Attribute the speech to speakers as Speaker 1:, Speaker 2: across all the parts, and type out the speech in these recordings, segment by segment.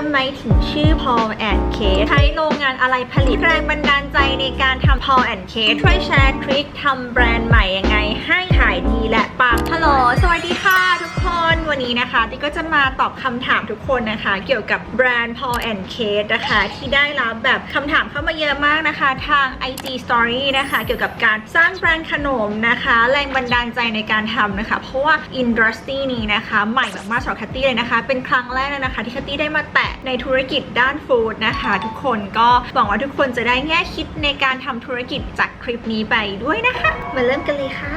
Speaker 1: ทำไมถึงชื่อ Paul and Kate ใช้โรงงานอะไรผลิตแรงบันดาลใจในการทำ Paul and Kate ช่วยแชร์ทริคทำแบรนด์ใหม่ยังไงให้ขายดี และปังฮัลโหลสวัสดีค่ะทุกคนวันนี้นะคะติ๊กก็จะมาตอบคำถามทุกคนนะคะ เกี่ยวกับแบรนด์ Paul and Kate นะคะ ที่ได้รับแบบคำถามเข้ามาเยอะมากนะคะ ทาง IG Story นะคะ เกี่ยวกับการสร้างแบรนด์ขนมนะคะ แรงบันดาลใจในการทำนะคะ เพราะว่าอินดัสทรีนี้นะคะใหม่มากๆสำหรับแคตตี้เลยนะคะ เป็นครั้งแรกเลยนะคะ ที่แคตตี้ได้มาแตะในธุรกิจด้านฟู้ดนะคะ ทุกคนก็หวังว่าทุกคนจะได้แง่คิดในการทำธุรกิจจากคลิปนี้ไปด้วยนะคะ มาเริ่มกันเลยค่ะ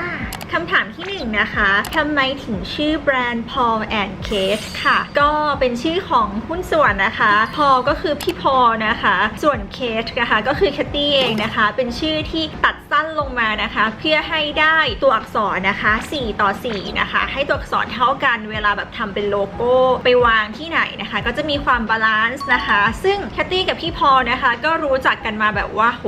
Speaker 1: คำถามที่หนึ่งนะคะทำไมถึงชื่อแบรนด์ Paul and Kate ค่ะ ก็เป็นชื่อของหุ้นส่วนนะคะ Paul ก็คือพี่พอนะคะ ส่วน Kate นะคะ ก็คือ Katy เองนะคะ เป็นชื่อที่ตัด สั้นลงมานะคะ เพื่อให้ได้ตัวอักษรนะคะ 4 ต่อ 4 นะคะ ให้ตัวอักษรเท่ากันเวลาแบบทำเป็นโลโก้ไปวางที่ไหนนะคะ ก็จะมีความบาลานซ์นะคะ ซึ่ง Katy กับพี่พอนะคะ ก็รู้จักกันมาแบบว่าโห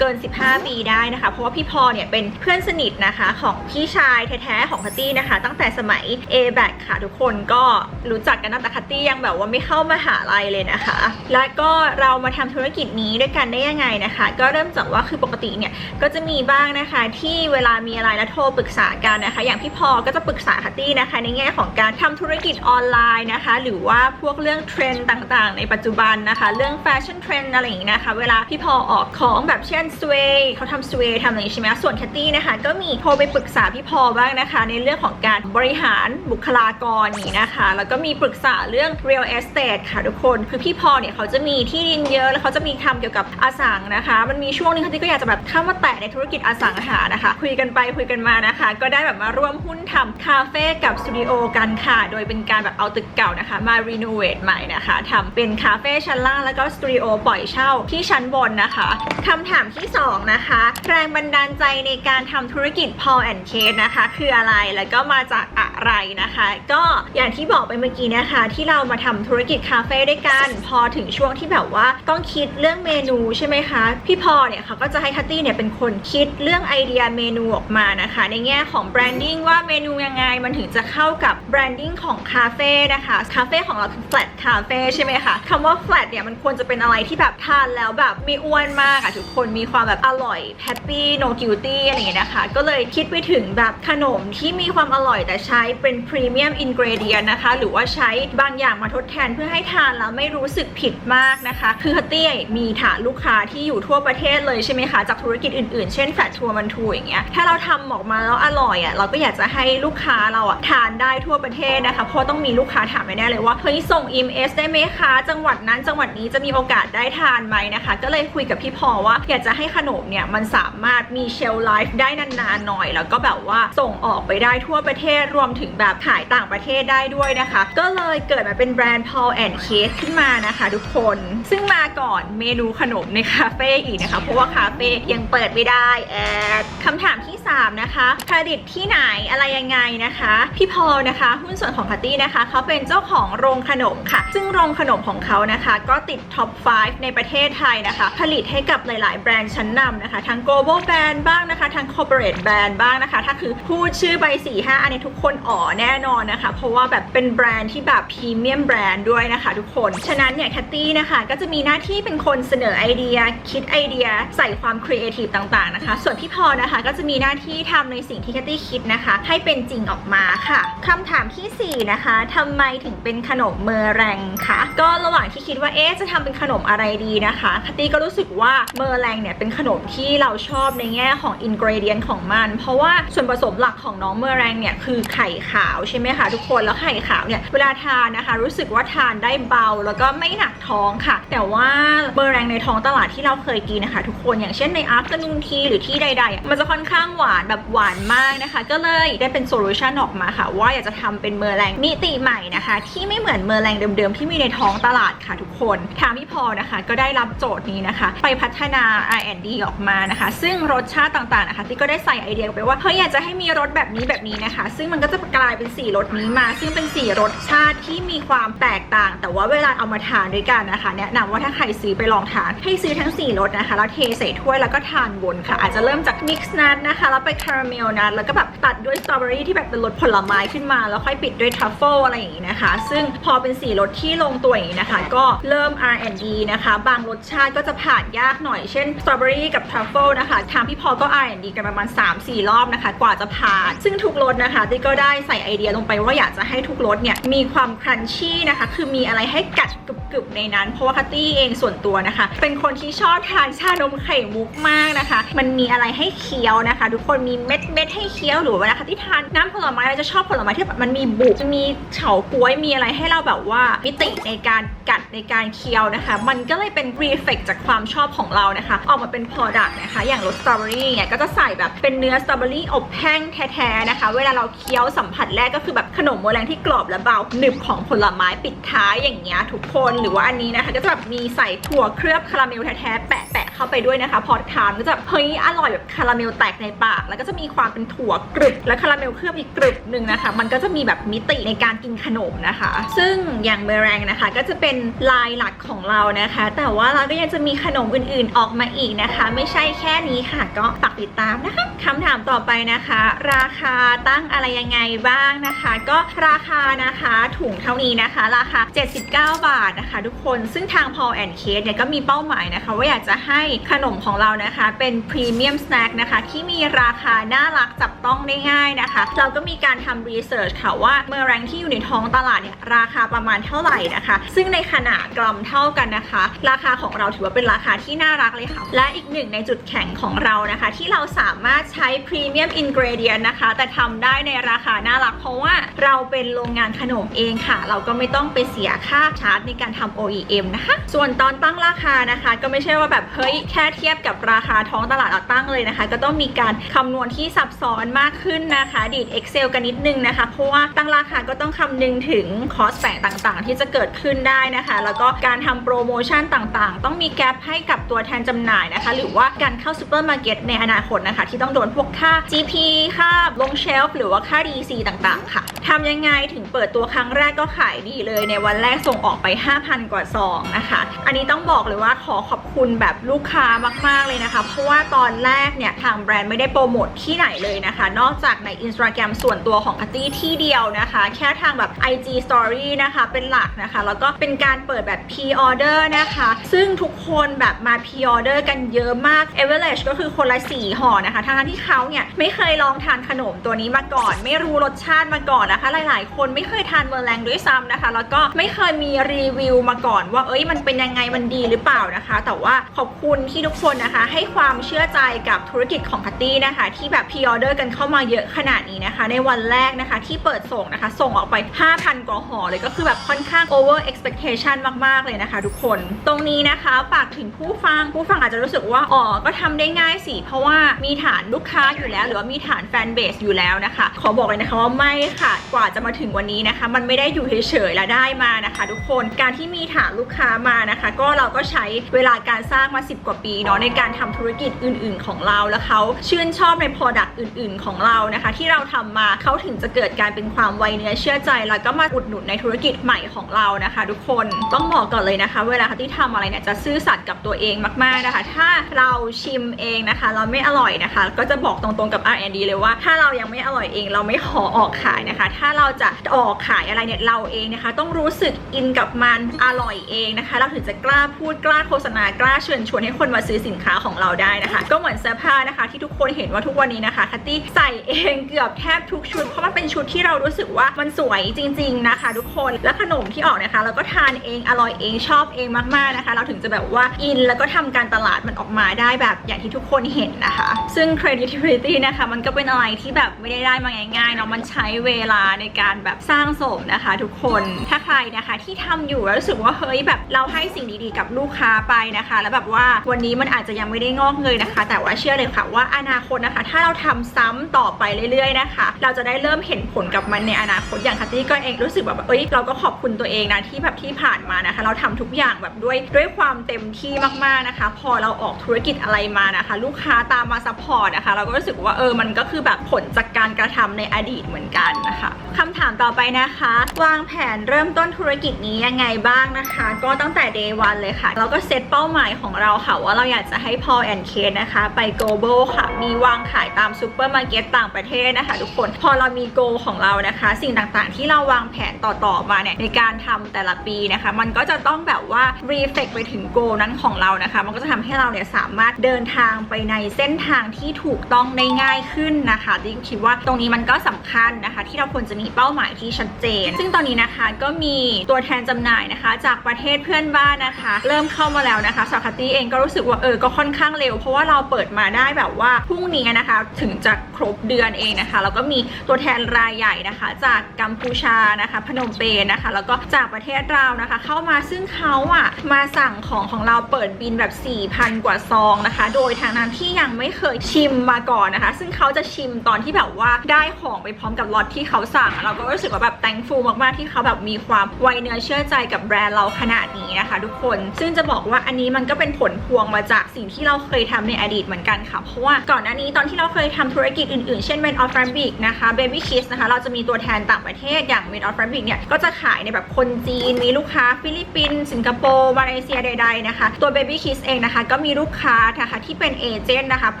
Speaker 1: เกิน 15 ปีได้นะคะ เพราะว่าพี่พอเนี่ยเป็นเพื่อนสนิทนะคะของพี่ชายแท้ๆของแคตตี้นะคะ ตั้งแต่สมัย a b a c ค่ะทุกคนก็รู้จักกันตั้งแต่แคตตี้ยังแบบว่าไม่เข้ามาหาลัยเลยนะคะ และก็เรามาทำธุรกิจนี้ด้วยกันได้ยังไงนะคะ ก็เริ่มจากว่าคือปกติเนี่ยก็จะมีมีบ้างนะคะที่เวลามีอะไรแล้วโทรปรึกษากันนะคะ อย่างพี่พอก็จะปรึกษาคัตตี้นะคะ ในแง่ของการทำธุรกิจออนไลน์นะคะ หรือว่าพวกเรื่องเทรนด์ต่างๆ ในปัจจุบันนะคะ เรื่องแฟชั่นเทรนด์อะไรอย่างนี้นะคะ เวลาพี่พอออกของแบบเช่นสเวย์เขาทำสเวย์ทำอะไรอย่างนี้ใช่ไหมส่วนแคตตี้นะคะ ก็มีโทรไปปรึกษาพี่พอบ้างนะคะ ในเรื่องของการบริหารบุคลากรนี่นะคะ แล้วก็มีปรึกษาเรื่อง real estate ค่ะทุกคนคือพี่พอเนี่ยเขาจะมีที่ดินเยอะแล้วเขาจะมีทำเกี่ยวกับอสังนะคะ มันมีช่วงนึงคัตตี้ก็อยากจะแบบเข้ามาแตะในธุุรกิจอสังหานะคะ คุยกันไปคุยกันมานะคะ ก็ได้แบบมาร่วมหุ้นทำคาเฟ่กับสตูดิโอกันค่ะ โดยเป็นการแบบเอาตึกเก่านะคะ มารีโนเวทใหม่นะคะทำเป็นคาเฟ่ชั้นล่างแล้วก็สตูดิโอปล่อยเช่าที่ชั้นบนนะคะคำถามที่สองนะคะ แรงบันดาลใจในการทำธุรกิจ Paul and Kate นะคะ คืออะไรแล้วก็มาจากอะไรนะคะ ก็อย่างที่บอกไปเมื่อกี้นะคะ ที่เรามาทำธุรกิจคาเฟ่ด้วยกัน พอถึงช่วงที่แบบว่าต้องคิดเรื่องเมนูใช่ไหมคะ พี่พอเนี่ยเขาก็จะให้คัตตี้เนี่ยเป็นคนคิดเรื่องไอเดียเมนูออกมานะคะ ในแง่ของแบรนดิ้งว่าเมนูยังไงมันถึงจะเข้ากับแบรนดิ้งของคาเฟ่นะคะคาเฟ่ของเราคือ flat cafe ใช่ไหมคะคำว่า flat เนี่ยมันควรจะเป็นอะไรที่แบบทานแล้วแบบม่อ้วนมากอะทุกคนมีความแบบอร่อย happy no guilty อะไรอย่างเงี้ยนะคะ ก็เลยคิดไปถึงแบบขนมที่มีความอร่อยแต่ใช้เป็น premium ingredient นะคะ หรือว่าใช้บางอย่างมาทดแทนเพื่อให้ทานแล้วไม่รู้สึกผิดมากนะคะ คือฮัตตี้มีฐานลูกค้าที่อยู่ทั่วประเทศเลยใช่ไหมคะจากธุรกิจอื่นๆช่นแฟตทัวร์มันทูอย่างเงี้ยถ้าเราทำออกมาแล้วอร่อยอะ่ะเราก็อยากจะให้ลูกค้าเราอะ่ะทานได้ทั่วประเทศนะคะเพราะต้องมีลูกค้าถามแน่เลยว่าเฮ้ยส่ง EMS ได้ไหมคะ จังหวัดนั้นจังหวัดนี้จะมีโอกาสได้ทานไหมนะคะ ก็เลยคุยกับพี่พอว่าอยากจะให้ขนมเนี่ยมันสามารถมีเชลไลฟ์ได้นานๆหน่อย แล้วก็แบบว่าส่งออกไปได้ทั่วประเทศรวมถึงแบบขายต่างประเทศได้ด้วยนะคะ ก็เลยเกิดมาเป็นแบรนด์ Paul and Kate ขึ้นมานะคะ ทุกคนซึ่งมาก่อนเมนูขนมในคาเฟ่อีกนะคะ เพราะว่าคาเฟ่ยังเปิดไม่ได้แอดคำถามที่ 3 นะคะผลิตที่ไหนอะไรยังไงนะคะ พี่พอลนะคะหุ้นส่วนของพัตตี้นะคะเขาเป็นเจ้าของโรงขนมค่ะ ซึ่งโรงขนมของเขานะคะ ก็ติดท็อป 5 ในประเทศไทยนะคะ ผลิตให้กับหลาย ๆ แบรนด์ชั้นนำนะคะ ทั้ง global brand บ้างนะคะ ทั้ง corporate brand บ้างนะคะ ถ้าคือพูดชื่อใบ4 5อันนี้ทุกคนอ๋อแน่นอนนะคะ เพราะว่าแบบเป็นแบรนด์ที่แบบพรีเมียมแบรนด์ด้วยนะคะ ทุกคน ฉะนั้นเนี่ยแคตตี้นะคะก็จะมีหน้าที่เป็นคนเสนอไอเดีย คิดไอเดีย ใส่ความครีเอทีฟต่างๆนะคะ ส่วนพี่พอนะคะก็จะมีหน้าที่ทำในสิ่งที่แคตตี้คิดนะคะ ให้เป็นจริงออกมาค่ะคำถามทีสี่ 4 นะคะทำไมถึงเป็นขนมเมอแรงคะก็ระหว่างที่คิดว่าเอ๊ะจะทำเป็นขนมอะไรดีนะคะแคตตี้ก็รู้สึกว่าเมอแรงเนี่ยเป็นขนมที่เราชอบในแง่ของอินกรเดียนของมัน เพราะว่าส่วนผสมหลักของน้องเมอแรงเนี่ยคือไข่ขาวใช่ไหมคะทุกคนแล้วไข่ขาวเนี่ยเวลาทานนะคะ รู้สึกว่าทานได้เบาแล้วก็ไม่หนักท้องค่ะ แต่ว่าเมอแรงในท้องตลาดที่เราเคยกินนะคะ ทุกคนอย่างเช่นในอาร์นูนทีหรือที่ใดๆอะมันจะค่อนข้างหวานแบบหวานมากนะคะ ก็เลยได้เป็นโซลูชันออกมาค่ะ ว่าอยากจะทำเป็นเมอแรงมิติใหม่นะคะ ที่ไม่เหมือนเมอแรงเดิมๆ ที่มีในท้องตลาดค่ะทุกคนทางพี่พอนะคะ ก็ได้รับโจทย์นี้นะคะ ไปพัฒนา R&D ออกมานะคะ ซึ่งรสชาติต่างๆนะคะที่ก็ได้ใส่ไอเดียไปว่าเฮ้ยอยากจะให้มีรสแบบนี้แบบนี้นะคะ ซึ่งมันก็จะกลายเป็นสี่รสนี้มา ซึ่งเป็นสี่รสชาติที่มีความแตกต่าง แต่ว่าเวลาเอามาทานด้วยกันนะคะ แนะนำว่าถ้าใครซื้อไปลองทานให้ซื้อทั้ง4รสนะคะแล้วเทใส่ถ้วยแล้วก็ทานวนค่ะ อาจจะเริ่มจากมิกซ์นัทนะคะ แล้วไปคาราเมลนะแล้วก็แบบตัดด้วยสตรอเบอรี่ที่แบบเป็นรสผลไม้ขึ้นมา แล้วค่อยปิดด้วยทรัฟเฟิลอะไรอย่างงี้นะคะ ซึ่งพอเป็นสีรสที่ลงตัวอย่างนี้นะคะ ก็เริ่ม R&D นะคะ บางรสชาติก็จะผ่านยากหน่อยเช่นสตรอเบอรี่กับทรัฟเฟิลนะคะทางพี่พอก็ R&D กันประมาณ 3-4 รอบนะคะ กว่าจะผ่าน ซึ่งทุกรสนะคะติ๊กก็ได้ใส่ไอเดียลงไปว่าอยากจะให้ทุกรสเนี่ยมีความครันชี่นะคะ คือมีอะไรให้กัดกรึบๆในนั้น เพราะว่าคัตตี้เองส่วนตัวนะคะ เป็นคนที่ชอบทานชานมไข่มุกมากนะคะ มันมีอะไรให้เคี้ยวนะคะ ทุกคนมีเม็ดเม็ดให้เคี้ยวหรือเวลาคัตตี้ทานน้ำผลไม้เราจะชอบผลไม้ที่แบบมันมีบุกมีเฉาก๊วยมีอะไรให้เราแบบว่ามิติในการกัดในการเคี้ยวนะคะ มันก็เลยเป็นรีเฟกจากความชอบของเรานะคะ ออกมาเป็น Product นะคะ อย่างรสสตรอเบอรี่เนี่ยก็จะใส่แบบเป็นเนื้อสตรอเบอรี่อบแห้งแท้ๆนะคะ เวลาเราเคี้ยวสัมผัสแรกก็คือแบบขนมโมแรงที่กรอบและเบาหนึบของผลไม้ปิดท้ายอย่างเงี้ยทุกคนหรือว่าอันนี้นะคะก็จะแบบมีใส่ถั่วเคลือบคาราเมลแท้ๆแปะๆเข้าไปด้วยนะคะ พอทานก็จะแบบเฮ้ยอร่อยแบบคาราเมลแตกในปาก แล้วก็จะมีความเป็นถั่วกรึบและคาราเมลเคลือบอีกกรึบหนึ่งนะคะ มันก็จะมีแบบมิติในการกินขนมนะคะ ซึ่งอย่างเมแรงนะคะ ก็จะเป็นลายหลักของเรานะคะ แต่ว่าเราก็ยังจะมีขนมอื่นๆออกมาอีกนะคะ ไม่ใช่แค่นี้ค่ะ ก็ฝากติดตามนะคะคำถามต่อไปนะคะ ราคาตั้งอะไรยังไงบ้างนะคะ ก็ราคานะคะถุงเท่านี้นะคะ ราคา 79 บาทนะคะทุกคนซึ่งทาง Paul and Kate เนี่ยก็มีเป้าหมายนะคะ ว่าอยากจะให้ขนมของเรานะคะ เป็นพรีเมียมสแน็คนะคะที่มีราคาน่ารักจับต้องได้ง่ายนะคะ เราก็มีการทำรีเสิร์ชค่ะว่าเมอแรงที่อยู่ในท้องตลาดเนี่ยราคาประมาณเท่าไหร่นะคะ ซึ่งในขนาดกรัมเท่ากันนะคะ ราคาของเราถือว่าเป็นราคาที่น่ารักเลยค่ะ และอีกหนึ่งในจุดแข็งของเรานะคะ ที่เราสามารถใช้พรีเมียมอินกรเดียนนะคะ แต่ทำได้ในราคาน่ารัก เพราะว่าเราเป็นโรงงานขนมเองค่ะ เราก็ไม่ต้องไปเสียค่าชาร์จในการทำ OEM นะคะ ส่วนตอนตั้งราคานะคะ ก็ไม่ใช่ว่าแบบเฮ้ยแค่เทียบกับราคาท้องตลาดเราตั้งเลยนะคะ ก็ต้องมีการคำนวณที่ซับซ้อนมากขึ้นนะคะดีด Excel กันนิดนึงนะคะ เพราะว่าตั้งราคาก็ต้องคำนึงถึงคอสแฝงต่างๆ ที่จะเกิดขึ้นได้นะคะ แล้วก็การทำโปรโมชั่นต่างๆ ต้องมีแกลบให้กับตัวแทนจำหน่ายนะคะ หรือว่าการเข้าซูเปอร์มาร์เก็ตในอนาคตนะคะ ที่ต้องโดนพวกค่า GP ค่าลงเชลฟ์หรือว่าค่า DC ต่างๆ ค่ะทำยังไงถึงเปิดตัวครั้งแรกก็ขายดีเลยในวันแรกส่งออกไป5,000 กว่าซองนะคะ อันนี้ต้องบอกเลยว่าขอขอบคุณแบบลูกค้ามาก ๆ เลยนะคะ เพราะว่าตอนแรกเนี่ย ทางแบรนด์ไม่ได้โปรโมทที่ไหนเลยนะคะ นอกจากใน Instagram ส่วนตัวของพัตตี้ที่เดียวนะคะ แค่ทางแบบ IG Story นะคะ เป็นหลักนะคะ แล้วก็เป็นการเปิดแบบ P-order นะคะ ซึ่งทุกคนแบบมา P-order กันเยอะมาก Average ก็คือคนละ 4ห่อนะคะทั้งที่เขาเนี่ยไม่เคยลองทานขนมตัวนี้มาก่อน ไม่รู้รสชาติมาก่อนนะคะ หลาย ๆ คนไม่เคยทานเมอร์แรงด้วยซ้ำนะคะ แล้วก็ไม่เคยมีรีวิวมาก่อนว่าเอ้ยมันเป็นยังไงมันดีหรือเปล่านะคะ แต่ว่าขอบคุณที่ทุกคนนะคะ ให้ความเชื่อใจกับธุรกิจของพัตตี้นะคะ ที่แบบ P-order กันเข้ามาเยอะขนาดนี้นะคะ ในวันแรกนะคะที่เปิดส่งนะคะ ส่งออกไป 5,000 กว่าห่อเลยก็คือแบบค่อนข้าง over expectation มากๆเลยนะคะทุกคนตรงนี้นะคะฝากถึงผู้ฟังผู้ฟังอาจจะรู้สึกว่าอ๋อก็ทำได้ง่ายสิ เพราะว่ามีฐานลูกค้าอยู่แล้ว หรือว่ามีฐานแฟนเบสอยู่แล้วนะคะ ขอบอกเลยนะคะว่าไม่ค่ะกว่าจะมาถึงวันนี้นะคะ มันไม่ได้อยู่เฉยๆและได้มานะคะ ทุกคนการที่มีฐานลูกค้ามานะคะ ก็เราก็ใช้เวลาการสร้างมา 10 กว่าปีเนาะในการทำธุรกิจอื่น ๆ ของเราแล้วเขาชื่นชอบใน Product อื่น ๆ ของเรานะคะ ที่เราทำมาเขาถึงจะเกิดการเป็นความไวเนื้อเชื่อใจ แล้วก็มาอุดหนุนในธุรกิจใหม่ของเรานะคะ ทุกคนต้องบอกก่อนเลยนะคะ เวลาที่ทำอะไรเนี่ยจะซื่อสัตย์กับตัวเองมาก ๆนะคะ ถ้าเราชิมเองนะคะ เราไม่อร่อยนะคะ ก็จะบอกตรงๆกับ R&D เลยว่า ถ้าเรายังไม่อร่อยเอง เราไม่ขอออกขายนะคะ ถ้าเราจะออกขายอะไรเนี่ยเราเองนะคะ ต้องรู้สึกอินกับมันอร่อยเองนะคะ เราถึงจะกล้าพูดกล้าโฆษณากล้าเชิญชวนให้คนมาซื้อสินค้าของเราได้นะคะ ก็เหมือนเสื้อผ้านะคะ ที่ทุกคนเห็นว่าทุกวันนี้นะคะคัตตี้ใส่เองเกือบแทบทุกชุด เพราะมันเป็นชุดที่เรารู้สึกว่ามันสวยจริง ๆนะคะ ทุกคนและขนมที่ออกนะคะ เราก็ทานเองอร่อยเองชอบเองมากๆนะคะ เราถึงจะแบบว่าอินแล้วก็ทำการตลาดมันออกมาได้แบบอย่างที่ทุกคนเห็นนะคะ ซึ่ง creativity นะคะ มันก็เป็นอะไรที่แบบไม่ได้ได้มาง่ายๆเนาะมันใช้เวลาในการแบบสร้างสมนะคะ ทุกคนถ้าใครนะคะที่ทำอยู่แล้วสึกว่าเฮ้ยแบบเราให้สิ่งดีๆกับลูกค้าไปนะคะ แล้วแบบว่าวันนี้มันอาจจะยังไม่ได้งอกเงยนะคะ แต่ว่าเชื่อเลยค่ะว่าอนาคตนะคะ ถ้าเราทำซ้ำต่อไปเรื่อยๆนะคะ เราจะได้เริ่มเห็นผลกับมันในอนาคตอย่างคัตตี้ก็เองรู้สึกแบบเอ้ยเราก็ขอบคุณตัวเองนะที่แบบที่ผ่านมานะคะ เราทำทุกอย่างแบบด้วยด้วยความเต็มที่มากๆนะคะ พอเราออกธุรกิจอะไรมานะคะ ลูกค้าตามมาซัพพอร์ตนะคะ เราก็รู้สึกว่าเออมันก็คือแบบผลจากการกระทำในอดีตเหมือนกันนะคะคำถามต่อไปนะคะ วางแผนเริ่มต้นธุรกิจนี้ยังไงบ้างนะคะ ก็ตั้งแต่ day one เลยค่ะเราก็เซตเป้าหมายของเราค่ะ ว่าเราอยากจะให้ Paul and Kate นะคะ ไป global ค่ะ มีวางขายตามซูเปอร์มาร์เก็ตต่างประเทศนะคะ ทุกคน พอเรามี goal ของเรานะคะ สิ่งต่างๆ ที่เราวางแผนต่อๆมาเนี่ย ในการทำแต่ละปีนะคะ มันก็จะต้องแบบว่า reflect ไปถึง goal นั้นของเรานะคะ มันก็จะทำให้เราเนี่ยสามารถเดินทางไปในเส้นทางที่ถูกต้องได้ง่ายขึ้นนะคะดิคิดว่าตรงนี้มันก็สำคัญนะคะ ที่เราควรจะมีเป้าหมายที่ชัดเจน ซึ่งตอนนี้นะคะก็มีตัวแทนจำหน่ายนะคะจากประเทศเพื่อนบ้านนะคะ เริ่มเข้ามาแล้วนะคะสาวคัตตี้เองก็รู้สึกว่าเออก็ค่อนข้างเร็ว เพราะว่าเราเปิดมาได้แบบว่าพรุ่งนี้นะคะถึงจะครบเดือนเองนะคะแล้วก็มีตัวแทนรายใหญ่นะคะ จากกัมพูชานะคะ พนมเปญนะคะ แล้วก็จากประเทศเรานะคะ เข้ามาซึ่งเขาอะมาสั่งของของเราเปิดบินแบบ 4,000 กว่าซองนะคะ โดยทางนั้นที่ยังไม่เคยชิมมาก่อนนะคะ ซึ่งเขาจะชิมตอนที่แบบว่าได้ของไปพร้อมกับล็อตที่เขาสั่ง เราก็รู้สึกว่าแบบ thankful มากๆที่เขาแบบมีความไวเนื้อเชื่อใจกับแบรนด์เราขนาดนี้นะคะ ทุกคนซึ่งจะบอกว่าอันนี้มันก็เป็นผลพวงมาจากสิ่งที่เราเคยทำในอดีตเหมือนกันค่ะเพราะว่าก่อนหน้านี้ตอนที่เราเคยทำธุรกิจอื่นๆ เช่น Men of Fabric นะคะ Baby Kiss นะคะเราจะมีตัวแทนต่างประเทศอย่าง Men of Fabric เนี่ยก็จะขายในแบบคนจีน มีลูกค้าฟิลิปปินส์สิงคโปร์มาเลเซียใด ๆนะคะ ตัว Baby Kiss เองนะคะก็มีลูกค้านะคะที่เป็นเอเจนต์นะคะเ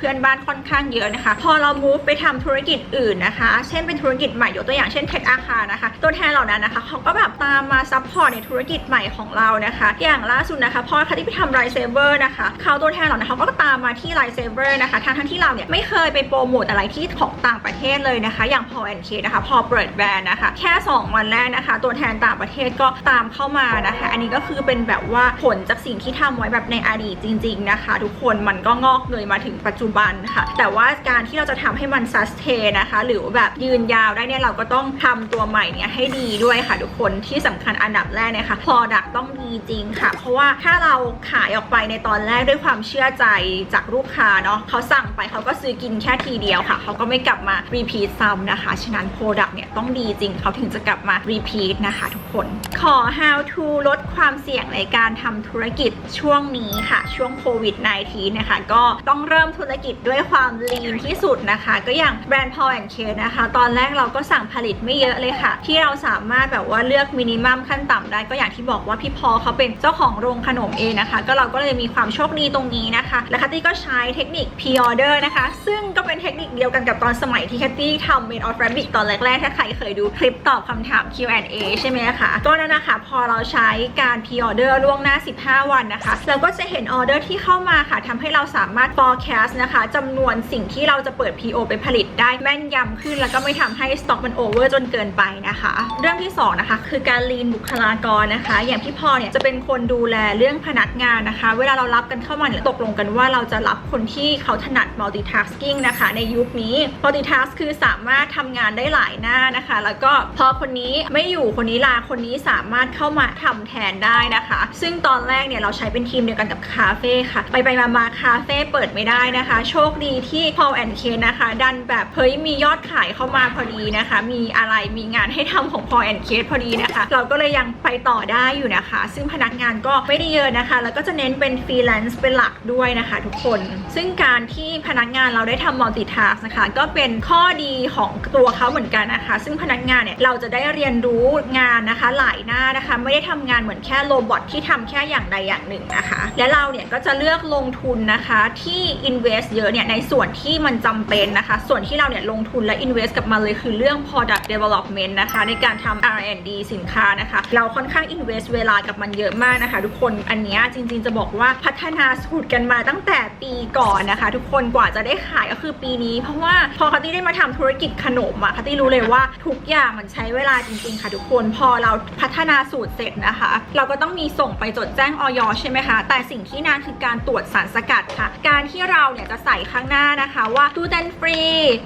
Speaker 1: พื่อนบ้านค่อนข้างเยอะนะคะ พอเรา move ไปทำธุรกิจอื่นนะคะ เช่นเป็นธุรกิจใหม่ยกตัวอย่างเช่นเทคอาคานะคะ ตัวแทนเหล่านั้นนะคะเขาก็แบบตามมาซัพพอร์ตในธุรกิจใหม่ของเรานะคะ อย่างล่าสุดนะคะพอค่ะที่ไปทำไรเซเวอร์นะคะเขาตัวแทนเหล่านั้นเขาก็ามมาที่ไรเซเวอร์นะคะทั้งทั้งที่เราเนี่ยไม่เคยไปโปรโมทอะไรที่ของต่างประเทศเลยนะคะ อย่างพอแอนเคนะคะ พอเปิดแบรนด์นะคะ แค่ 2 วันแรกนะคะ ตัวแทนต่างประเทศก็ตามเข้ามานะคะ อันนี้ก็คือเป็นแบบว่าผลจากสิ่งที่ทำไว้แบบในอดีตจริง ๆนะคะ ทุกคนมันก็งอกเงยมาถึงปัจจุบันค่ะ แต่ว่าการที่เราจะทำให้มันซัสเทนะคะ หรือแบบยืนยาวได้เนี่ยเราก็ต้องทำตัวใหม่เนี่ยให้ดีด้วยค่ะทุกคนที่สำคัญอันดับแรกนี่ยค่ะ product ต้องดีจริงค่ะ เพราะว่าถ้าเราขายออกไปในตอนแรกด้วยความเชื่อใจจากลูกค้าเนาะเขาสั่งไปเขาก็ซื้อกินแค่ทีเดียวค่ะ เขาก็ไม่กลับมา repeat ซ้ำนะคะ ฉะนั้น product เนี่ยต้องดีจริงเขาถึงจะกลับมา repeat นะคะทุกคน ขอ how to ลดความเสี่ยงในการทำธุรกิจช่วงนี้ค่ะ ช่วงโควิด -19 นะคะ ก็ต้องเริ่มธุรกิจด้วยความ lean ที่สุดนะคะ ก็อย่างแบรนด์ Paul and Kate นะคะ ตอนแรกเราก็สั่งผลิตไม่เยอะเลยค่ะ ที่เราสามารถแบบว่าเลือกมินิมัมขั้นต่ำได้ก็อย่างที่บอกว่าพี่พอเขาเป็นเจ้าของโรงขนมเองนะคะ ก็เราก็เลยมีความโชคดีตรงนี้นะคะและคัตตี้ก็ใช้เทคนิค pre-order นะคะ ซึ่งก็เป็นเทคนิคเดียวกันกับตอนสมัยที่แคตตี้ทำ Made of Rabbit ตอนแรกๆ ถ้าใครเคยดูคลิปตอบคำถาม Q&A ใช่ไหมคะก็นั่นนะคะ พอเราใช้การ pre-order ล่วงหน้า 15 วันนะคะ เราก็จะเห็นออเดอร์ที่เข้ามาค่ะทำให้เราสามารถ forecast นะคะจำนวนสิ่งที่เราจะเปิด PO ไปผลิตได้แม่นยำขึ้น แล้วก็ไม่ทำให้สต็อกมัน over จนเกินไปนะคะ เรื่องที่สองนะคะ คือการ lean บุคลากรนะคะ อย่างพี่พอเนี่ยจะเป็นคนดูแลเรื่องพนักงานนะคะ เวลาเรารับกันเข้ามาเนี่ยตกลงกันว่าเราจะรับคนที่เขาถนัด multitasking นะคะ ในยุคนี้ multitask คือสามารถทำงานได้หลายหน้านะคะ แล้วก็พอคนนี้ไม่อยู่คนนี้ลาคนนี้สามารถเข้ามาทำแทนได้นะคะ ซึ่งตอนแรกเนี่ยเราใช้เป็นทีมเดียวกันกับคาเฟ่ค่ะ ไปไปมามาคาเฟ่เปิดไม่ได้นะคะ โชคดีที่ Paul and k นะคะ ดันแบบเฮ้ยมียอดขายเข้ามาพอดีนะคะ มีอะไรมีงานให้ทำของ Paul and k พอดีนะคะ เราก็เลยยังไปต่อได้อยู่นะคะ ซึ่งพนักงานก็ไม่ได้เยอะนะคะ แล้วก็จะเน้นเป็นฟรีแลนซ์เป็นหลักด้วยนะคะทุกคน ซึ่งการที่พนักงานเราได้ทำ multitask นะคะ ก็เป็นข้อดีของตัวเขาเหมือนกันนะคะ ซึ่งพนักงานเนี่ยเราจะได้เรียนรู้งานนะคะ หลายหน้านะคะ ไม่ได้ทำงานเหมือนแค่โรบอทที่ทำแค่อย่างใดอย่างหนึ่งนะคะ และเราเนี่ยก็จะเลือกลงทุนนะคะที่ invest เยอะเนี่ยในส่วนที่มันจำเป็นนะคะ ส่วนที่เราเนี่ยลงทุนและ invest กับมันเลยคือเรื่อง product development นะคะ ในการทำ R&D สินค้านะคะ เราค่อนข้าง invest เวลากับมันเยอะมากนะคะ ทุกคนอันนี้จริงๆจะบอกว่าพัฒนาสูตรกันมาตั้งแต่ปีก่อนนะคะ ทุกคนกว่าจะได้ขายก็คือปีนี้ เพราะว่าพอคัตตี้ได้มาทำธุรกิจขนมอะคัตตี้รู้เลยว่าทุกอย่างมันใช้เวลาจริงๆค่ะทุกคนพอเราพัฒนาสูตรเสร็จนะคะ เราก็ต้องมีส่งไปจดแจ้งออยใช่ไหมคะ แต่สิ่งที่นานคือการตรวจสารสกัดค่ะ การที่เราเนี่ยจะใส่ข้างหน้านะคะว่าตูเตนฟรี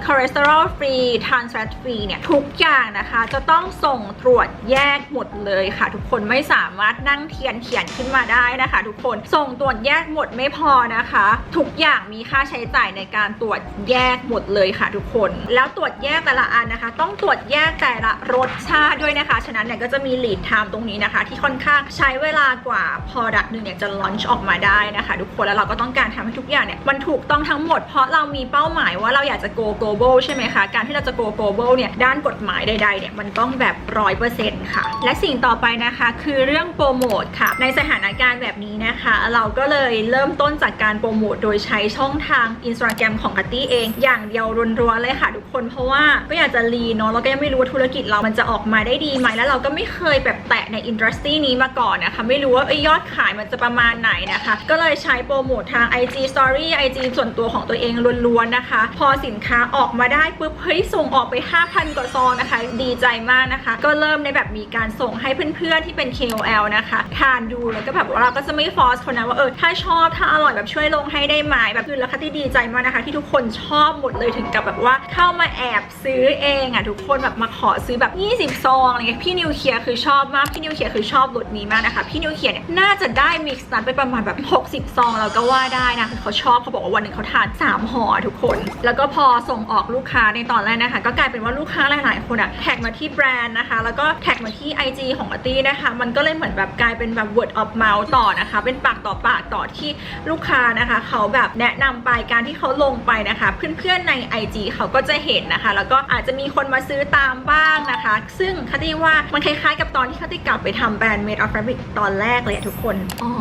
Speaker 1: คอเลสเตอรอลฟรีทรานสแฟตฟรีเนี่ยทุกอย่างนะคะ จะต้องส่งตรวจแยกหมดเลยค่ะ ทุกคนไม่สามารถนั่งเทียนเขียนขึ้นมาได้นะคะ ทุกคนส่งตรวจแยกหมดไม่พอนะคะทุกอย่างมีค่าใช้จ่ายในการตรวจแยกหมดเลยค่ะทุกคน แล้วตรวจแยกแต่ละอันนะคะ ต้องตรวจแยกแต่ละรสชาติด้วยนะคะ ฉะนั้นเนี่ยก็จะมี lead time ตรงนี้นะคะ ที่ค่อนข้างใช้เวลากว่า product หนึ่งเนี่ยจะ launch ออกมาได้นะคะ ทุกคนแล้วเราก็ต้องการทำให้ทุกอย่างเนี่ยมันถูกต้องทั้งหมดเพราะเรามีเป้าหมายว่าเราอยากจะ go global ใช่ไหมคะการที่เราจะ go global เนี่ยด้านกฎหมายใดๆเนี่ยมันต้องแบบร้อยเปอร์เซ็นต์ค่ะ และสิ่งต่อไปนะคะ คือเรื่องโปรโมทค่ะ ในสถานการณ์แบบนี้นะคะ เราก็เลยเริ่มต้นจากการโปรโมทโดยใช้ช่องทาง Instagram ของกัตตี้เอง อย่างเดียวรัวๆเลยค่ะทุกคน เพราะว่าก็อยากจะรีเนาะเราก็ยังไม่รู้ว่าธุรกิจเรามันจะออกมาได้ดีไหมแล้วเราก็ไม่เคยแบบแตะในอินดัสทรีนี้มาก่อนนะคะ ไม่รู้ว่าเอ้ยอดขายมันจะประมาณไหนนะคะ ก็เลยใช้โปรโมททาง IG Story IG ส่วนตัวของตัวเองล้วนๆนะคะ พอสินค้าออกมาได้ปุ๊บเฮ้ยส่งออกไป 5,000 กว่าซองนะคะ ดีใจมากนะคะ ก็เริ่มในแบบมีการส่งให้เพื่อนๆที่เป็น KOL นะคะ ทานดูแล้วก็แบบว่าเราก็จะไม่ฟอร์สคนนะว่าเออถ้าชอบถ้าอร่อยแบบช่วยลงให้ได้ไหมแบบคือแล้วคัตตี้ดีใจมากนะคะ ที่ทุกคนชอบหมดเลยถึงกับแบบว่าเข้ามาแอบซื้อเองอะทุกคนแบบมาขอซื้อแบบ 20 ซองอะไรเงี้ยพี่นิวเคลียร์คือชอบมากพี่นิวเคลียร์คือชอบรสนี้มากนะคะพี่นิวเคลียร์เนี่ยน่าจะได้มิกซ์นั้นไปประมาณแบบ 60 ซองเราก็ว่าได้นะคือเขาชอบเขาบอกว่าวันหนึ่งเขาทาน3ห่อทุกคน แล้วก็พอส่งออกลูกค้าในตอนแรกนะคะ ก็กลายเป็นว่าลูกค้าหลาย ๆ คนอะแท็กมาที่แบรนด์นะคะ แล้วก็แท็กมาที่ IG ของอาตี้นะคะ มันก็เลยเหมือนแบบกลายเป็นแบบ word of mouth ต่อนะคะ เป็นปากต่อปากต่อที่ลูกค้านะคะ เขาแบบแนะนำไปการที่เขาลงไปนะคะ เพื่อนๆใน IG เขาก็จะเห็นนะคะ แล้วก็อาจจะมีคนมาซื้อตามบ้างนะคะ ซึ่งคาตี้ว่ามันคล้ายๆ กับตอนที่คาตี้กลับไปทำแบรนด์ Made of Fabric ตอนแรกเลยทุกคน อ๋อ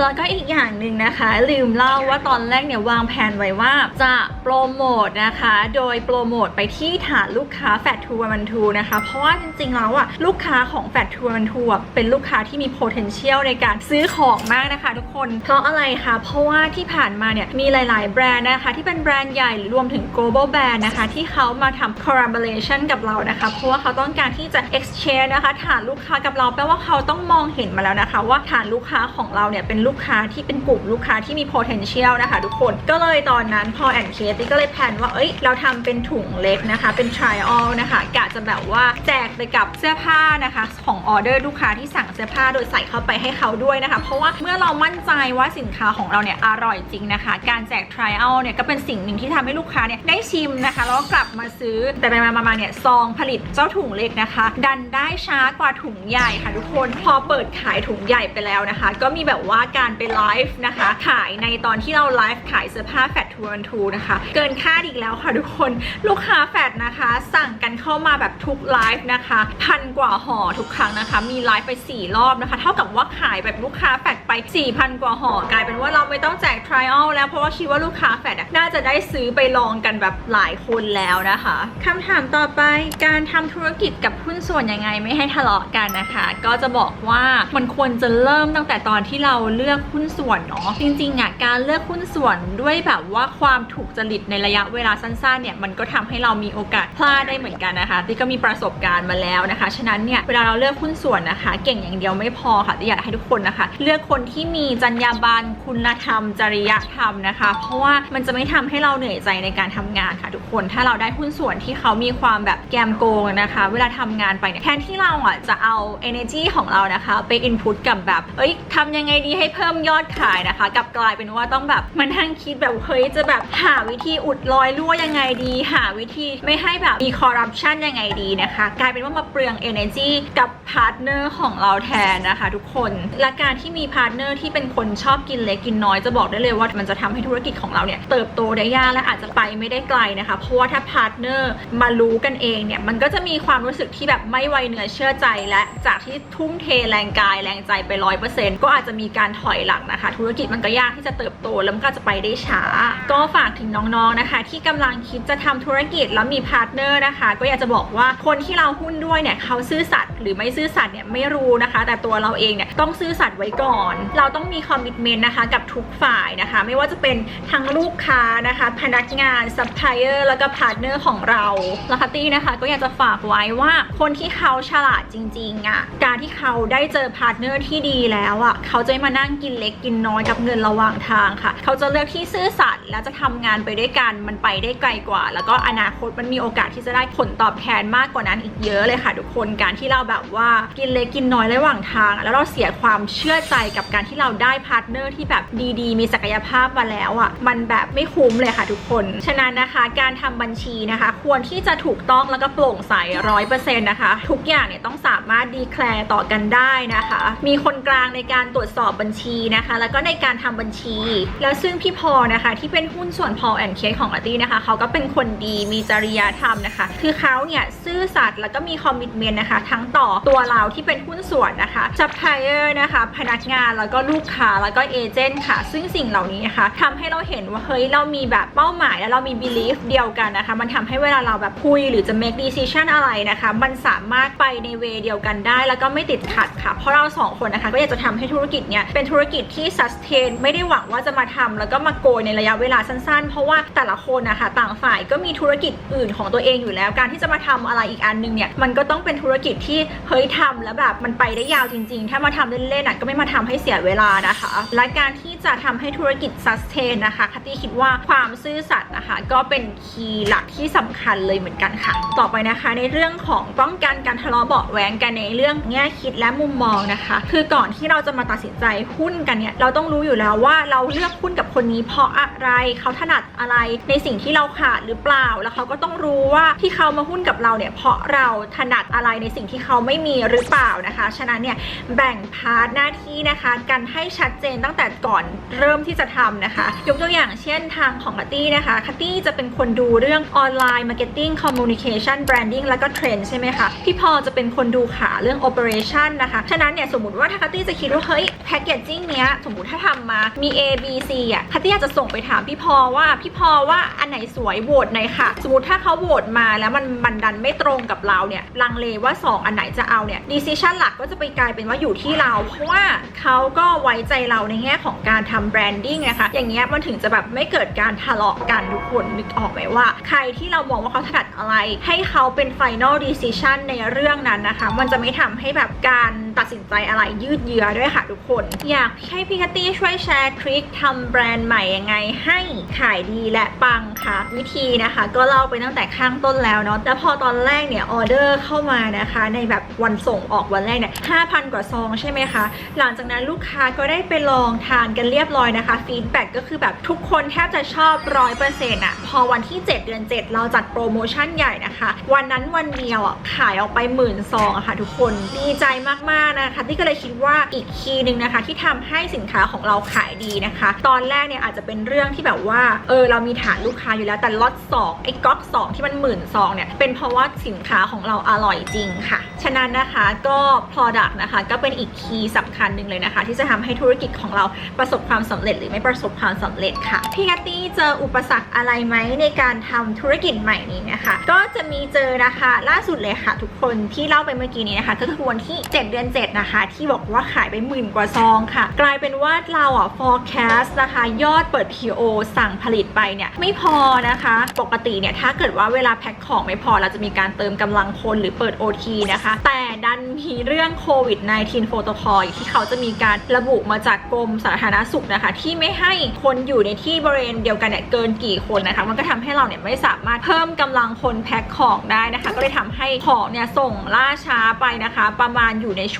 Speaker 1: แล้วก็อีกอย่างหนึ่งนะคะ ลืมเล่าว่าตอนแรกเนี่ยวางแผนไว้ว่าจะโปรโมทนะคะ โดยโปรโมทไปที่ฐานลูกค้าแฟ t ทูมันทูนะคะ เพราะว่าจริงๆแล้วอะลูกค้าของแฟ t ทูมันทูเป็นลูกค้าที่มี potential ในการซื้อของมากนะคะ ทุกคน เพราะอะไรคะ เพราะว่าที่ผ่านมาเนี่ยมีหลาย ๆ แบรนด์นะคะที่เป็นแบรนด์ใหญ่หรือรวมถึง global brand นะคะที่เขามาทำ collaboration กับเรานะคะ เพราะว่าเขาต้องการที่จะ exchange นะคะฐานลูกค้ากับเราแปลว่าเขาต้องมองเห็นมาแล้วนะคะ ว่าฐานลูกค้าของเราเนี่ยเป็นลูกค้าที่เป็นกลุ่มลูกค้าที่มี potential นะคะ ทุกคนก็เลยตอนนั้นพอแอนเคสก็เลยแพลนว่าเอ้ยเราทำเป็นถุงเล็กนะคะ เป็น trial นะคะกะจะแบบว่าแจกไปกับเสื้อผ้านะคะ ของออเดอร์ลูกค้าที่สั่งเสื้อผ้าโดยใส่เข้าไปให้เขาด้วยนะคะ เพราะว่าเมื่อเรามั่นใจว่าสินค้าของเราเนี่ยอร่อยจริงนะคะ การแจก trial เนี่ยก็เป็นสิ่งหนึ่งที่ทำให้ลูกค้าเนี่ยได้ชิมนะคะ แล้วก็กลับมาซื้อแต่ไปมามาๆเนี่ยซองผลิตเจ้าถุงเล็กนะคะ ดันได้ช้ากว่าถุงใหญ่ค่ะทุกคนพอเปิดขายถุงใหญ่ไปแล้วนะคะ ก็มีแบบว่าการไปไลฟ์นะคะ ขายในตอนที่เราไลฟ์ขายเสื้อผ้าแฟดทูนทูนะคะ เกินคาดอีกแล้วค่ะทุกคนลูกค้าแฟดนะคะ สั่งกันเข้ามาแบบทุกไลฟ์นะคะพันกว่าห่อทุกครั้งนะคะ มีไลฟ์ไป 4 รอบนะคะ เท่ากับว่าขายแบบลูกค้าแฟดไป 4,000 กว่าห่อกลายเป็นว่าเราไม่ต้องแจก trial แล้วเพราะว่าคิดว่าลูกค้าแฟดน่าจะได้ซื้อไปลองกันแบบหลายคนแล้วนะคะคำถามต่อไปการทำธุรกิจกับหุ้นส่วนยังไงไม่ให้ทะเลาะกันนะคะ ก็จะบอกว่ามันควรจะเริ่มตั้งแต่ตอนที่เราเลือกหุ้นส่วนเนาะจริงๆอะการเลือกหุ้นส่วนด้วยแบบว่าความถูกจริตในระยะเวลาสั้นๆเนี่ยมันก็ทำให้เรามีโอกาสพลาดได้เหมือนกันนะคะที่ก็มีประสบการณ์มาแล้วนะคะ ฉะนั้นเนี่ยเวลาเราเลือกหุ้นส่วนนะคะ เก่งอย่างเดียวไม่พอค่ะที่อยากให้ทุกคนนะคะ เลือกคนที่มีจรรยาบรรณคุณธรรม จริยธรรมนะคะ เพราะว่ามันจะไม่ทำให้เราเหนื่อยใจในการทำงานค่ะทุกคน ถ้าเราได้หุ้นส่วนที่เขามีความแบบแกมโกงนะคะ เวลาทำงานไปเนี่ยแทนที่เราอะจะเอา energy ของเรานะคะ ไป input กับแบบเอ้ยทำยังไงดีให้เพิ่มยอดขายนะคะกับกลายเป็นว่าต้องแบบมันทั้งคิดแบบเฮ้ยจะแบบหาวิธีอุดรอยรั่วยังไงดี หาวิธีไม่ให้แบบมี corruption ยังไงดีนะคะ กลายเป็นว่ามาเปลือง energy กับพาร์ทเนอร์ของเราแทนนะคะ ทุกคนและการที่มีพาร์ทเนอร์ที่เป็นคนชอบกินเล็กกินน้อยจะบอกได้เลยว่ามันจะทำให้ธุรกิจของเราเนี่ยเติบโตได้ยากและอาจจะไปไม่ได้ไกลนะคะ เพราะว่าถ้าพาร์ทเนอร์มารู้กันเองเนี่ย มันก็จะมีความรู้สึกที่แบบไม่ไวเนื้อเชื่อใจและจากที่ทุ่มเทแรงกายแรงใจไปร้อยเปอร์เซ็นต์ก็อาจจะมีการถอยหลังนะคะ ธุรกิจมันก็ยากที่จะเติบโตแล้วมันก็จะไปได้ช้า ก็ฝากถึงน้องๆนะคะ ที่กำลังคิดจะทำธุรกิจแล้วมีพาร์ทเนอร์นะคะ ก็อยากจะบอกว่าคนที่เราหุ้นด้วยเนี่ยเขาซื่อสัตย์หรือไม่ซื่อสัตย์เนี่ยไม่รู้นะคะ แต่ตัวเราเองเนี่ยต้องซื่อสัตย์ไว้ก่อน เราต้องมีคอมมิชเมนต์นะคะกับทุกฝ่ายนะคะ ไม่ว่าจะเป็นทั้งลูกค้านะคะ พนักงานซัพพลายเออร์แล้วก็พาร์ทเนอร์ของเราลาคาตี้นะคะ ก็อยากจะฝากไว้ว่าคนที่เขาฉลาดจริงๆอะ่ะการที่เขาได้เจอพาร์ทเนอร์ที่ดีแล้วอะ่ะเขาจะไม่มานั่งกินเล็กกินน้อยกับเงินระหว่างทางค่ะ เขาจะเลือกที่ซื่อสัตย์แล้วจะทำงานไปด้วยกันมันไปได้ไกลกว่า แล้วก็อนาคตมันมีโอกาสที่จะได้ผลตอบแทนมากกว่านั้นอีกเยอะเลยค่ะ ทุกคนการที่เราแบบว่ากินเล็กกินน้อยระหว่างทาง แล้วเราเสียความเชื่อใจกับการที่เราได้พาร์ทเนอร์ที่แบบดีๆ มีศักยภาพมาแล้วอะ่ะมันแบบไม่คุ้มเลยค่ะ ทุกคน ฉะนั้นนะคะ การทำบัญชีนะคะ ควรที่จะถูกต้องแล้วก็โปร่งใสร้อยเปอร์เซ็นต์นะคะ ทุกอย่างเนี่ยต้องสามารถดีแคลร์ต่อกันได้นะคะ มีคนกลางในการตรวจสอบบัญชีนะคะ แล้วก็ในการทำบัญชี แล้วซึ่งพี่พอนะคะ ที่เป็นหุ้นส่วนพอแอนเคสของอาร์ตี้นะคะเขาก็เป็นคนดีมีจริยธรรมนะคะ คือเขาเนี่ยซื่อสัตย์แล้วก็มีคอมมิชเมนต์นะคะ ทั้งต่อตัวเราที่เป็นหุ้นส่วนนะคะซัพพลายเออร์นะคะ พนักงานแล้วก็ลูกค้าแล้วก็เอเจนต์ค่ะ ซึ่งสิ่งเหล่านี้นะคะทำให้เราเห็นว่าเฮ้ยเรามีแบบเป้าหมายและเรามี belief เดียวกันนะคะ มันทำให้เวลาเราแบบคุยหรือจะ make decision อะไรนะคะ มันสามารถไปในเวเดียวกันได้ แล้วก็ไม่ติดขัดค่ะ เพราะเราสองคนนะคะ ก็อยากจะทำให้ธุรกิจเนี่ยเป็นธุรกิจที่ sustain ไม่ได้หวังว่าจะมาทำแล้วก็มาโกยในระยะเวลาสั้น ๆ เพราะว่าแต่ละคนนะคะต่างฝ่ายก็มีธุรกิจอื่นของตัวเองอยู่แล้ว การที่จะมาทำอะไรอีกอันนึงเนี่ยมันก็ต้องเป็นธุรกิจที่เฮ้ยทำแล้วแบบมันไปได้ยาวจริง ๆ ถ้ามาทำเล่นๆอะก็ไม่มาทำให้เสียเวลานะคะ และการที่จะทำให้ธุรกิจ sustain นะคะคัตตี้คิดว่าความซื่อสัตย์นะคะก็เป็นคีย์หลักที่สำคัญเลยเหมือนกันค่ะ ต่อไปนะคะในเรื่องของป้องกันการทะเลาะเบาะแว้งกันในเรื่องแง่คิดและมุมมองนะคะ คือก่อนที่เราจะมาตัดสินใจหุ้นกันเนี่ยเราต้องรู้อยู่แล้วว่าเราเลือกหุ้นกับคนนี้เพราะอะไรเขาถนัดอะไรในสิ่งที่เราขาดหรือเปล่า แล้วเขาก็ต้องรู้ว่าที่เขามาหุ้นกับเราเนี่ยเพราะเราถนัดอะไรในสิ่งที่เขาไม่มีหรือเปล่านะคะ ฉะนั้นเนี่ยแบ่งพาร์ทหน้าที่นะคะกันให้ชัดเจนตั้งแต่ก่อนเริ่มที่จะทำนะคะ ยกตัวอย่างเช่นทางของคัตตี้นะคะคัตตี้จะเป็นคนดูเรื่องออนไลน์มาร์เก็ตติ้งคอมมูนิเคชันแบรนดิ้งแล้วก็เทรนด์ใช่ไหมคะพี่พอจะเป็นคนดูขาเรื่อง operation นนะคะ ฉะนั้นเนี่ยสมมติว่าถ้าคัตตี้จะคิดว่าเฮ้ยแพคเกจจิ้งเนี้ยสมมติถ้าทำมามี A B C อะคัตตี้อาจจะส่งไปถามพี่พอว่าพี่พอว่าอันไหนสวยโหวตหน่อยค่ะ สมมติถ้าเขาโหวตมาแล้วมันมันดันไม่ตรงกับเราเนี่ยลังเลว่า 2 อันไหนจะเอาเนี่ยดีซิชันหลักก็จะไปกลายเป็นว่าอยู่ที่เรา เพราะว่าเขาก็ไว้ใจเราในแง่ของการทำแบรนดิ้งนะคะอย่างเงี้ยมันถึงจะแบบไม่เกิดการทะเลาะกันทุกคนนึกออกไหมว่า ใครที่เรามองว่าเขาถนัดอะไร ให้เขาเป็น final decision ในเรื่องนั้นนะคะ มันจะไม่ทำให้แบบการตัดสินใจอะไรยืดเยื้อด้วยค่ะทุกคน อยากให้พี่คัตตี้ช่วยแชร์ทริคทำแบรนด์ใหม่ยังไงให้ขายดีและปังค่ะ วิธีนะคะ ก็เล่าไปตั้งแต่ข้างต้นแล้วเนาะแล้วพอตอนแรกเนี่ยออเดอร์เข้ามานะคะ ในแบบวันส่งออกวันแรกเนี่ย5,000กว่าซองใช่ไหมคะหลังจากนั้นลูกค้าก็ได้ไปลองทานกันเรียบร้อยนะคะฟีดแบ็กก็คือแบบทุกคนแทบจะชอบร้อยเปอร์เซ็นต์อะพอวันที่ 7 เดือน 7 เราจัดโปรโมชั่นใหญ่นะคะ วันนั้นวันเดียวอะขายออกไปหมื่นซองอะค่ะทุกคนดีใจมากๆนะคะที่ก็เลยคิดว่าอีกคีย์หนึ่งนะคะ ที่ทำให้สินค้าของเราขายดีนะคะ ตอนแรกเนี่ยอาจจะเป็นเรื่องที่แบบว่าเออเรามีฐานลูกค้าอยู่แล้วแต่ล็อต2ไอ้ก๊อก2ที่มันหมื่นซองเนี่ยเป็นเพราะว่าสินค้าของเราอร่อยจริงค่ะ ฉะนั้นนะคะก็ product นะคะก็เป็นอีกคีย์สำคัญหนึ่งเลยนะคะ ที่จะทำให้ธุรกิจของเราประสบความสำเร็จหรือไม่ประสบความสำเร็จค่ะพี่กัตตี้เจออุปสรรคอะไรไหมในการทำธุรกิจใหม่นี้นะคะ ก็จะมีเจอนะคะล่าสุดเลยค่ะ ทุกคนที่เล่าไปเมื่อกี้นี้นะคะ ก็คือวันที่ 7 เดือน7นะคะ ที่บอกว่าขายไปหมื่นกว่าซองค่ะ กลายเป็นว่าเราอะ forecast นะคะ ยอดเปิด PO สั่งผลิตไปเนี่ยไม่พอนะคะ ปกติเนี่ยถ้าเกิดว่าเวลาแพ็คของไม่พอเราจะมีการเติมกำลังคนหรือเปิด OT นะคะ แต่ดันมีเรื่องโควิด -19 โ r o t o c o l ที่เขาจะมีการระบุมาจากกรมสาธารณสุขนะคะ ที่ไม่ให้คนอยู่ในที่บริเวณเดียวกันเนี่ยเกินกี่คนนะคะ มันก็ทำให้เราเนี่ยไม่สามารถเพิ่มกำลังคนแพ็คของได้นะคะ ก็เลยทำให้ของเนี่ยส่งล่าช้าไปนะคะ ประมาณอยู่ในช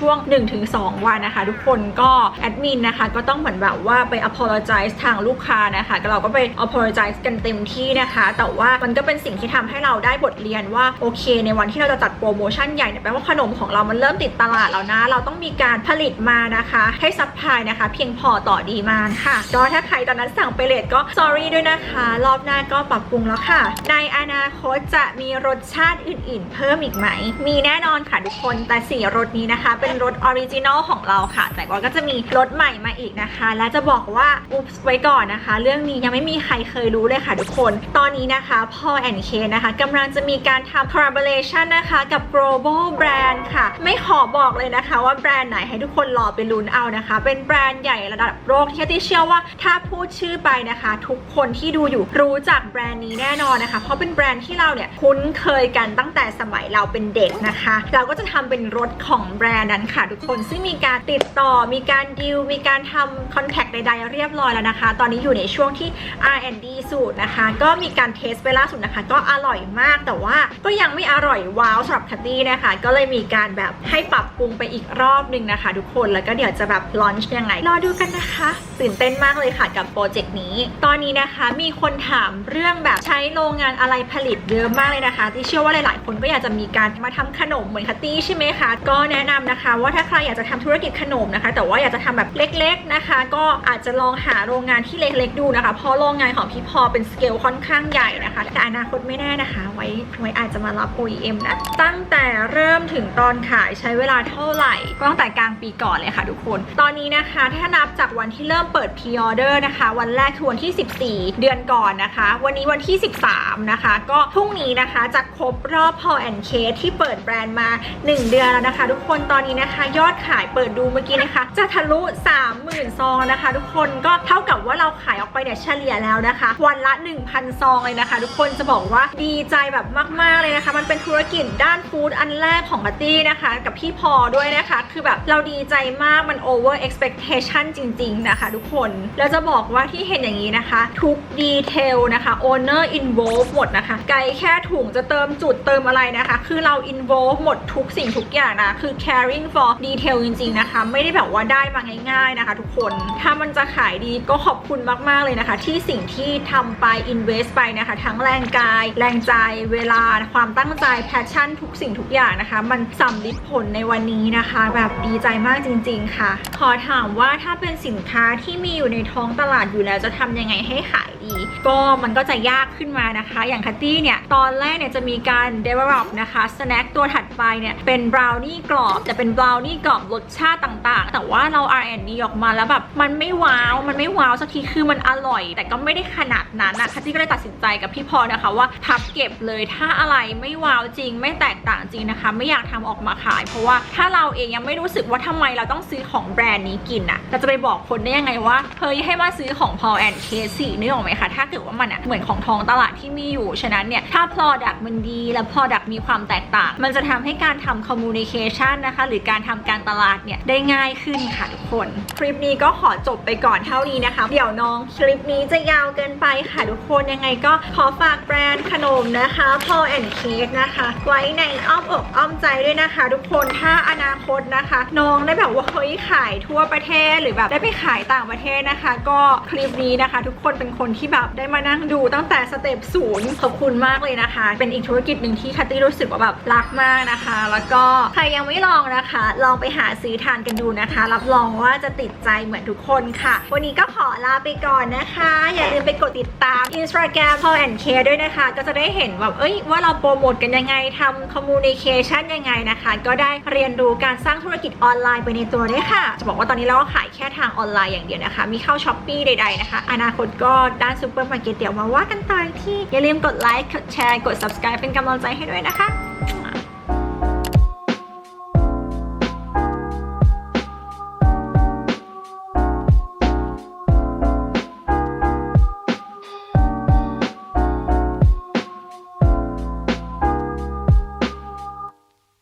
Speaker 1: ่วง1-2 วันนะคะ ทุกคนก็แอดมินนะคะก็ต้องเหมือนแบบว่าไป apologize ทางลูกค้านะคะเราก็ไป apologize กันเต็มที่นะคะ แต่ว่ามันก็เป็นสิ่งที่ทำให้เราได้บทเรียนว่าโอเค ในวันที่เราจะจัดโปรโมชั่นใหญ่เนี่ยแปลว่าขนมของเรามันเริ่มติดตลาดแล้วนะ เราต้องมีการผลิตมานะคะ ให้ซัพพลายนะคะ เพียงพอต่อดีมานค่ะก็ถ้าใครตอนนั้นสั่งไปเลทก็ sorry ด้วยนะคะ รอบหน้าก็ปรับปรุงแล้วค่ะ ในอนาคตจะมีรสชาติอื่น ๆ เพิ่มอีกไหม มีแน่นอนค่ะทุกคนแต่สี่รสนี้นะคะเป็นรสออริจินอลของเราค่ะ แต่ว่าก็จะมีรสใหม่มาอีกนะคะ และจะบอกว่าอุ๊บไว้ก่อนนะคะ เรื่องนี้ยังไม่มีใครเคยรู้เลยค่ะทุกคน ตอนนี้นะคะพ่อแอนเคนะคะกำลังจะมีการทำ collaboration นะคะ กับ global brand ค่ะ ไม่ขอบอกเลยนะคะ ว่าแบรนด์ไหนให้ทุกคนรอไปลุ้นเอานะคะ เป็นแบรนด์ใหญ่ระดับโลกที่ที่เชื่อว่าถ้าพูดชื่อไปนะคะ ทุกคนที่ดูอยู่รู้จักแบรนด์นี้แน่นอนนะคะ เพราะเป็นแบรนด์ที่เราเนี่ยคุ้นเคยกันตั้งแต่สมัยเราเป็นเด็กนะคะ เราก็จะทำเป็นรถของแบรนด์นั้นนั้นค่ะทุกคนซึ่งมีการติดต่อมีการดิวมีการทำคอนแทคใดๆ เรียบร้อยแล้วนะคะ ตอนนี้อยู่ในช่วงที่ R&D สูตรนะคะ ก็มีการเทสไปล่าสุดนะคะ ก็อร่อยมากแต่ว่าก็ยังไม่อร่อยว้าวสำหรับคัตตี้นะคะ ก็เลยมีการแบบให้ปรับปรุงไปอีกรอบหนึ่งนะคะ ทุกคนแล้วก็เดี๋ยวจะแบบลอนช์ยังไงรอดูกันนะคะตื่นเต้นมากเลยค่ะกับโปรเจกต์นี้ ตอนนี้นะคะมีคนถามเรื่องแบบใช้โรงงานอะไรผลิตเยอะมากเลยนะคะ ที่เชื่อว่าหลาย ๆ คนก็อยากจะมีการมาทำขนมเหมือนคัตตี้ใช่ไหมคะก็แนะนำนะคะว่าถ้าใครอยากจะทำธุรกิจขนมนะคะ แต่ว่าอยากจะทำแบบเล็กๆนะคะ ก็อาจจะลองหาโรงงานที่เล็กๆดูนะคะ เพราะโรงงานของพี่พอเป็นสเกลค่อนข้างใหญ่นะคะ แต่อนาคตไม่แน่นะคะ ไว้ไว้อาจจะมารับ OEM นะ ตั้งแต่เริ่มถึงตอนขายใช้เวลาเท่าไหร่ ก็ตั้งแต่กลางปีก่อนเลยค่ะทุกคน ตอนนี้นะคะถ้านับจากวันที่เริ่มเปิดพ r ออเดอร์นะคะ วันแรกคือวันที่ 14 เดือนก่อนนะคะ วันนี้วันที่ 13 นะคะ ก็พรุ่งนี้นะคะจะครบรอบ Paul and Kate ที่เปิดแบรนด์มา 1 เดือนแล้วนะคะ ทุกคนตอนนี้นะคะ ยอดขายเปิดดูเมื่อกี้นะคะ จะทะลุ 30,000 ซองนะคะ ทุกคนก็เท่ากับว่าเราขายออกไปเนี่ยเฉลี่ยแล้วนะคะ วันละ 1,000 ซองเลยนะคะ ทุกคนจะบอกว่าดีใจแบบมาก ๆ เลยนะคะ มันเป็นธุรกิจด้านฟู้ดอันแรกของบัตตี้นะคะ กับพี่พอด้วยนะคะ คือแบบเราดีใจมากมัน over expectation จริง ๆ นะคะ ทุกคนแล้วจะบอกว่าที่เห็นอย่างนี้นะคะ ทุกดีเทลนะคะ owner involve หมดนะคะไกลแค่ถุงจะเติมจุดเติมอะไรนะคะ คือเรา involve หมดทุกสิ่งทุกอย่างนะคือ caring for detail จริง ๆ นะคะ ไม่ได้แบบว่าได้มาง่าย ๆนะคะ ทุกคน ถ้ามันจะขายดีก็ขอบคุณมากๆเลยนะคะ ที่สิ่งที่ทำไป invest ไปนะคะ ทั้งแรงกาย แรงใจเวลาความตั้งใจ passion ทุกสิ่งทุกอย่างนะคะ มันสำลิดผลในวันนี้นะคะ แบบดีใจมากจริง ๆ ค่ะ ขอถามว่าถ้าเป็นสินค้าที่มีอยู่ในท้องตลาดอยู่แล้วจะทำยังไงให้ขายดี ก็มันก็จะยากขึ้นมานะคะ อย่างคัตตี้เนี่ยตอนแรกเนี่ยจะมีการ develop นะคะ snack ตัวถัดไปเนี่ยเป็นบราวนี่กรอบจะเป็นบราวนี่กรอบรสชาติต่างๆ แต่ว่าเรา R&D ออกมาแล้วแบบมันไม่ว้าว มันไม่ว้าวสักทีคือมันอร่อย แต่ก็ไม่ได้ขนาดนั้นนะคัตตี้ก็เลยตัดสินใจกับพี่พอนะคะว่าพับเก็บเลยถ้าอะไรไม่ว้าวจริง ไม่แตกต่างจริงนะคะ ไม่อยากทำออกมาขาย เพราะว่าถ้าเราเองยังไม่รู้สึกว่าทำไมเราต้องซื้อของแบรนด์นี้กินอะเราจะไปบอกคนได้ยังไงว่าเฮ้ยให้มาซื้อของ Paul and Kate สินึกออกไหมคะถ้าเกิดว่ามันอะเหมือนของทองตลาดที่มีอยู่ฉะนั้นเนี่ยถ้า product มันดีและ product มีความแตกต่าง มันจะทำให้การทำ communication นะคะหรือการทำการตลาดเนี่ยได้ง่ายขึ้นค่ะทุกคน คลิปนี้ก็ขอจบไปก่อนเท่านี้นะคะ เดี๋ยวน้องคลิปนี้จะยาวเกินไปค่ะทุกคนยังไงก็ขอฝากแบรนด์ขนมนะคะ Paul and Kate นะคะ ไว้ในอ้อมอกอ้อมใจด้วยนะคะ ทุกคนถ้าอนาคตนะคะ น้องได้แบบว่าเฮ้ยขายทั่วประเทศหรือแบบได้ไปขายต่างประเทศนะคะ ก็คลิปนี้นะคะ ทุกคนเป็นคนที่แบบได้มานั่งดูตั้งแต่สเต็ปศูนย์ขอบคุณมากเลยนะคะ เป็นอีกธุรกิจหนึ่งที่คัตตี้รู้สึกว่าแบบรักมากนะคะ แล้วก็ใครยังไม่ลองนะคะลองไปหาซื้อทานกันดูนะคะ รับรองว่าจะติดใจเหมือนทุกคนค่ะ วันนี้ก็ขอลาไปก่อนนะคะ อย่าลืมไปกดติดตาม Instagram Paul and K ด้วยนะคะ ก็จะได้เห็นแบบเอ้ยว่าเราโปรโมทกันยังไงทำ communication ยังไงนะคะ ก็ได้เรียนรู้การสร้างธุรกิจออนไลน์ไปในตัวด้วยค่ะ จะบอกว่าตอนนี้เราก็ขายแค่ทางออนไลน์อย่างเดียวนะคะ มีเข้าช้อปปีใดๆนะคะ อนาคตก็ด้านซูเปอร์มาร์เก็ตเดี๋ยวมาว่ากันต่อที่ อย่าลืมกดไลค์ กดแชร์ กด subscribe เป็นกำลังใจให้ด้วยนะคะ